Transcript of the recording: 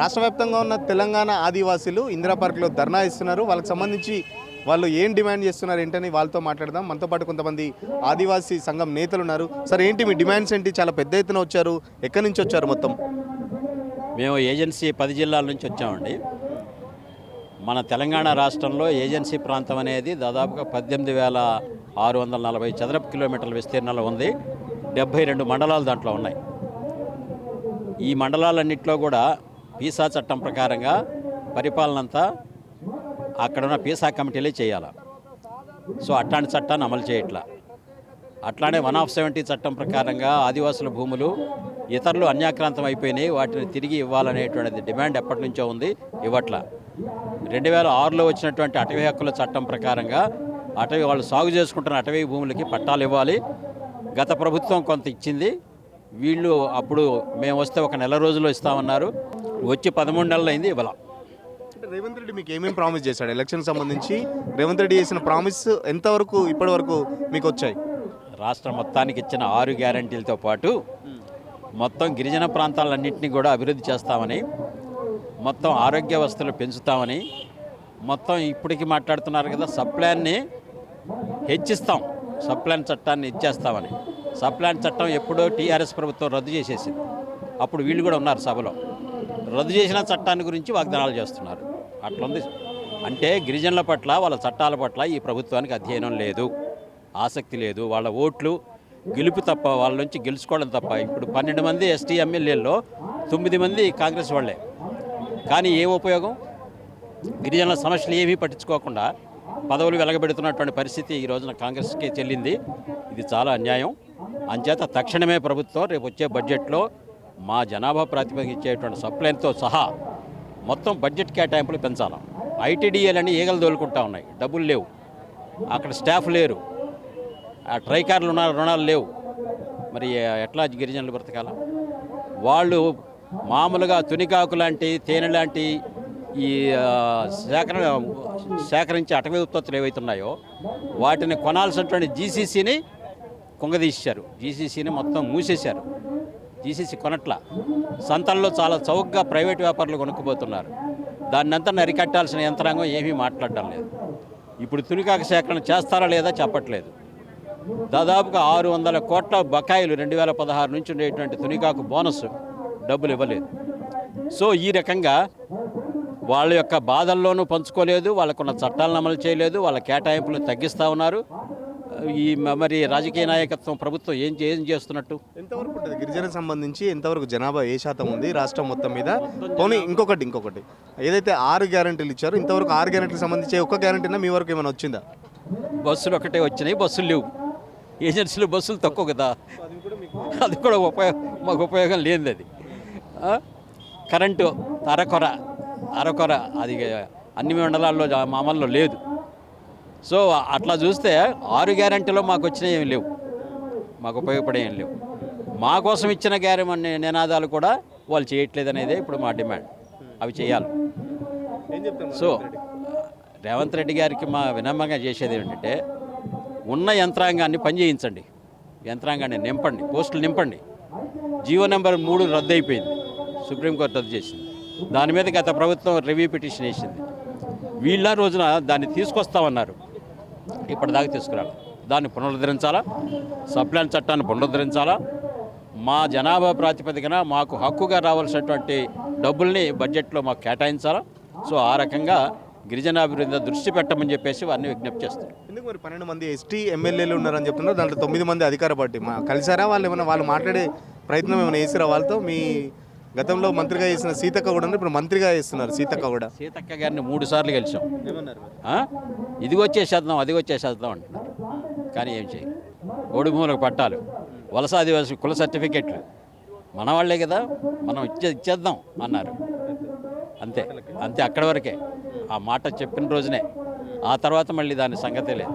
రాష్ట్ర వ్యాప్తంగా ఉన్న తెలంగాణ ఆదివాసీలు ఇందిరా పార్క్లో ధర్నా ఇస్తున్నారు. వాళ్ళకి సంబంధించి వాళ్ళు ఏం డిమాండ్ చేస్తున్నారు ఏంటని వాళ్ళతో మాట్లాడదాం. మనతో పాటు కొంతమంది ఆదివాసీ సంఘం నేతలు ఉన్నారు. సార్ ఏంటి మీ డిమాండ్స్ ఏంటి? చాలా పెద్ద ఎత్తున వచ్చారు. ఎక్కడి నుంచి వచ్చారు మొత్తం? మేము ఏజెన్సీ పది జిల్లాల నుంచి వచ్చామండి. మన తెలంగాణ రాష్ట్రంలో ఏజెన్సీ ప్రాంతం అనేది దాదాపుగా పద్దెనిమిది వేల ఆరు వందల నలభై చదరపు కిలోమీటర్ల విస్తీర్ణంలో ఉంది. డెబ్భై రెండు మండలాలు దాంట్లో ఉన్నాయి. ఈ మండలాలన్నింటిలో కూడా పీసా చట్టం ప్రకారంగా పరిపాలన అంతా అక్కడున్న పీసా కమిటీలే చేయాలి. సో అట్లాంటి చట్టాన్ని అమలు చేయట్లా. అట్లానే వన్ ఆఫ్ సెవెంటీ చట్టం ప్రకారంగా ఆదివాసుల భూములు ఇతరులు అన్యాక్రాంతం అయిపోయినాయి. వాటిని తిరిగి ఇవ్వాలనేటువంటిది డిమాండ్ ఎప్పటి నుంచో ఉంది. ఇవ్వట్ల. రెండు వేల ఆరులో వచ్చినటువంటి అటవీ హక్కుల చట్టం ప్రకారంగా అటవీ వాళ్ళు సాగు చేసుకుంటున్న అటవీ భూములకి పట్టాలు ఇవ్వాలి. గత ప్రభుత్వం కొంత ఇచ్చింది. వీళ్ళు అప్పుడు మేము వస్తే ఒక నెల రోజుల్లో ఇస్తామన్నారు. వచ్చి పదమూడు నెలలు అయింది ఇవ్వాల. అంటే రేవంత్ రెడ్డి మీకు ఏమేమి ప్రామిస్ చేశాడు? ఎలక్షన్ సంబంధించి రేవంత్ రెడ్డి చేసిన ప్రామిస్ ఎంతవరకు ఇప్పటి వరకు మీకు వచ్చాయి? రాష్ట్రం మొత్తానికి ఇచ్చిన ఆరు గ్యారంటీలతో పాటు మొత్తం గిరిజన ప్రాంతాలన్నింటినీ కూడా అభివృద్ధి చేస్తామని మొత్తం ఆరోగ్య వసతులు పెంచుతామని మొత్తం ఇప్పటికి మాట్లాడుతున్నారు కదా సప్లాన్ని హెచ్చిస్తాం. సప్లాన్ చట్టాన్ని ఇచ్చేస్తామని. సప్లాన్ చట్టం ఎప్పుడో టీఆర్ఎస్ ప్రభుత్వం రద్దు చేసేసింది. అప్పుడు వీళ్ళు కూడా ఉన్నారు సభలో. రద్దు చేసిన చట్టాన్ని గురించి వాగ్దానాలు చేస్తున్నారు. అట్లుంది. అంటే గిరిజనుల పట్ల వాళ్ళ చట్టాల పట్ల ఈ ప్రభుత్వానికి అధ్యయనం లేదు. ఆసక్తి లేదు. వాళ్ళ ఓట్లు గెలుపు తప్ప వాళ్ళ నుంచి గెలుచుకోవడం తప్ప. ఇప్పుడు పన్నెండు మంది ఎస్టీ ఎమ్మెల్యేల్లో తొమ్మిది మంది కాంగ్రెస్ వాళ్ళే. కానీ ఏం ఉపయోగం? గిరిజనుల సమస్యలు ఏమీ పట్టించుకోకుండా పదవులు వెలగబెడుతున్నటువంటి పరిస్థితి ఈ రోజున కాంగ్రెస్కే చెల్లింది. ఇది చాలా అన్యాయం. అంచేత తక్షణమే ప్రభుత్వం రేపు వచ్చే బడ్జెట్లో మా జనాభా ప్రాతిపదిక ఇచ్చేటువంటి సప్లైన్తో సహా మొత్తం బడ్జెట్ కేటాయింపులు పెంచాలి. ఐటీడీఏలని ఈగలు తోలుకుంటా ఉన్నాయి. డబ్బులు లేవు. అక్కడ స్టాఫ్ లేరు. ఆ ట్రైకార్లు ఉన్న రుణాలు లేవు. మరి ఎట్లా గిరిజనులు బ్రతకాల? వాళ్ళు మామూలుగా తునికాకు లాంటి తేనె లాంటి ఈ సేకరణ సేకరించే అటవీ ఉత్పత్తులు ఏవైతున్నాయో వాటిని కొనాల్సినటువంటి జీసీసీని కుంగదీశారు. జీసీసీని మొత్తం మూసేశారు. జీసీసీ కొనట్ల సంతల్లో చాలా చౌకగా ప్రైవేట్ వ్యాపారులు కొనుక్కుపోతున్నారు. దాన్నంతా నరికట్టాల్సిన యంత్రాంగం ఏమీ మాట్లాడడం లేదు. ఇప్పుడు తునికాక సేకరణ చేస్తారా లేదా చెప్పట్లేదు. దాదాపుగా ఆరు వందల కోట్ల బకాయిలు రెండు వేల పదహారు నుంచి ఉండేటువంటి తునికాకు బోనస్ డబ్బులు ఇవ్వలేదు. సో ఈ రకంగా వాళ్ళ యొక్క బాధల్లోనూ పంచుకోలేదు వాళ్ళకున్న చట్టాలను అమలు చేయలేదు వాళ్ళ కేటాయింపులు తగ్గిస్తూ ఉన్నారు. ఈ మరి రాజకీయ నాయకత్వం ప్రభుత్వం ఏం ఏం చేస్తున్నట్టు? ఎంతవరకు ఉంటుంది? గిరిజన సంబంధించి ఎంతవరకు జనాభా ఏ శాతం ఉంది రాష్ట్రం మొత్తం మీద? పోనీ ఇంకొకటి ఇంకొకటి. ఏదైతే ఆరు గ్యారంటీలు ఇచ్చారో ఇంతవరకు ఆరు గ్యారంటీలకు సంబంధించి ఒక్క గ్యారంటీనా మీ వరకు ఏమైనా వచ్చిందా? బస్సులు ఒకటే వచ్చినాయి బస్సులు లేవు. ఏజెన్సీలు బస్సులు తక్కువ కదా. అది కూడా ఉపయోగం మాకు ఉపయోగం లేనిది అది? కరెంటు అరకొర అరకొర అది అన్ని మండలాల్లో జా- మా అమల్లో లేదు. సో అట్లా చూస్తే ఆరు గ్యారంటీలో మాకు వచ్చినవి ఏమి లేవు. మాకు ఉపయోగపడే ఏం లేవు. మా కోసం ఇచ్చిన గ్యారెంటీ నినాదాలు కూడా వాళ్ళు చేయట్లేదు అనేదే ఇప్పుడు మా డిమాండ్. అవి చేయాలి. సో రేవంత్ రెడ్డి? గారికి మా వినమ్రంగా చేసేది ఏంటంటే ఉన్న యంత్రాంగాన్ని పనిచేయించండి యంత్రాంగాన్ని నింపండి పోస్టులు నింపండి. జీవో నెంబర్ మూడు రద్దు అయిపోయింది సుప్రీంకోర్టు రద్దు చేసింది. దాని మీద గత ప్రభుత్వం రివ్యూ పిటిషన్ వేసింది. వీళ్ళ రోజున దాన్ని తీసుకొస్తామన్నారు. ఇప్పటిదాకా తీసుకురాలి దాన్ని పునరుద్ధరించాలా? సప్లాన్ చట్టాన్ని పునరుద్ధరించాలా? మా జనాభా ప్రాతిపదికన మాకు హక్కుగా రావాల్సినటువంటి డబ్బుల్ని బడ్జెట్లో మాకు కేటాయించాలా? సో ఆ రకంగా గిరిజనాభివృద్ధి దృష్టి పెట్టమని చెప్పేసి వారిని విజ్ఞప్తి చేస్తారు ఎందుకు మరి పన్నెండు మంది ఎస్టీ ఎమ్మెల్యేలు ఉన్నారని చెప్తున్నారు? దాంట్లో తొమ్మిది మంది అధికార పార్టీ. మా కలిసారా వాళ్ళు ఏమైనా వాళ్ళు మాట్లాడే ప్రయత్నం ఏమైనా చేసిరా వాళ్ళతో? మీ గతంలో మంత్రిగా చేసిన సీతక్క కూడా ఇప్పుడు మంత్రిగా చేస్తున్నారు సీతక్క కూడా. సీతక్క గారిని మూడు సార్లు కలిసాం ఇది వచ్చేసేద్దాం అది వచ్చేసేద్దాం అంటున్నారు. కానీ ఏం చేయాలి. ఓడి భూములకు పట్టాలు. వలస ఆదివాసి కుల సర్టిఫికెట్లు. మన వాళ్ళే కదా మనం ఇచ్చే ఇచ్చేద్దాం అన్నారు. అంతే అంతే అక్కడి వరకే. ఆ మాట చెప్పిన రోజునే. ఆ తర్వాత మళ్ళీ దాని సంగతే లేదు.